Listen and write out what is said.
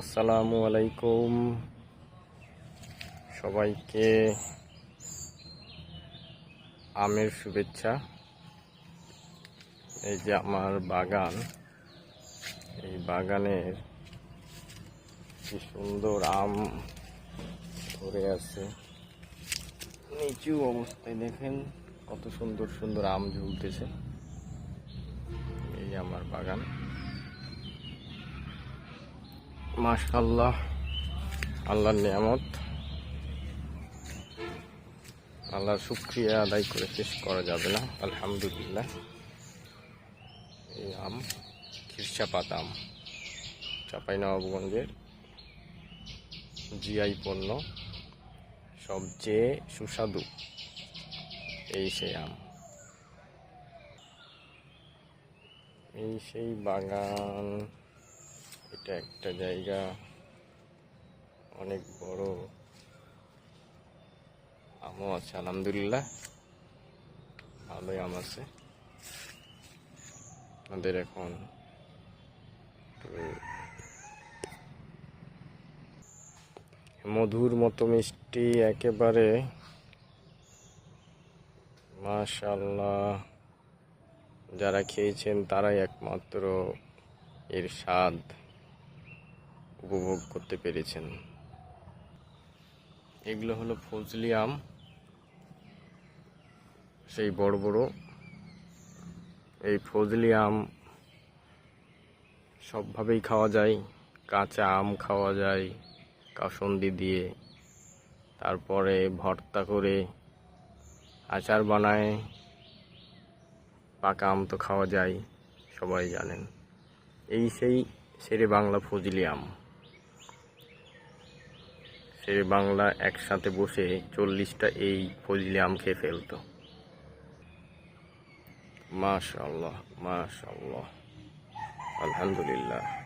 আসসালামু আলাইকুম। সবাইকে আমের শুভেচ্ছা। এই যে আমার বাগান, এই বাগানের কি সুন্দর আম ধরে আছে। নিচু অবস্থায় দেখেন কত সুন্দর সুন্দর আম ঝুলতেছে। এই আমার বাগান। মাশাল্লাহ আল্লাহর নিয়ামত। আল্লাহর শুক্রিয়া আদায় করে শেষ করা যাবে না, আলহামদুলিল্লাহ। এই আম, খিরসাপাত আম চাপাই নবাবগঞ্জের জিআই পণ্য সবচেয়ে সুস্বাদু এই সেই আম। এই সেই বাগান। এটা একটা জায়গা অনেক বড়। আমও আছে, আলহামদুলিল্লাহ। ভালোই আম আছে। আমাদের এখন মধুর মতো মিষ্টি একেবারে মাশাল্লাহ যারা খেয়েছেন তারাই একমাত্র এর স্বাদ। উপভোগ করতে পেরেছেন। এগুলো হলো ফজলি আম, সেই বড় বড়। এই ফজলি আম সবভাবেই খাওয়া যায়, কাঁচা আম খাওয়া যায়, কাসন্দি দিয়ে। তারপরে ভর্তা করে আচার বানায়, পাকা আম তো খাওয়া যায়, সবাই জানেন। এই সেই শেরে বাংলা ফজলি আম। শেরে বাংলা একসাথে বসে চল্লিশটা এই ফজলি আম খেয়ে ফেলতো। মাশাল্লাহ মাশাল্লাহ আলহামদুলিল্লাহ।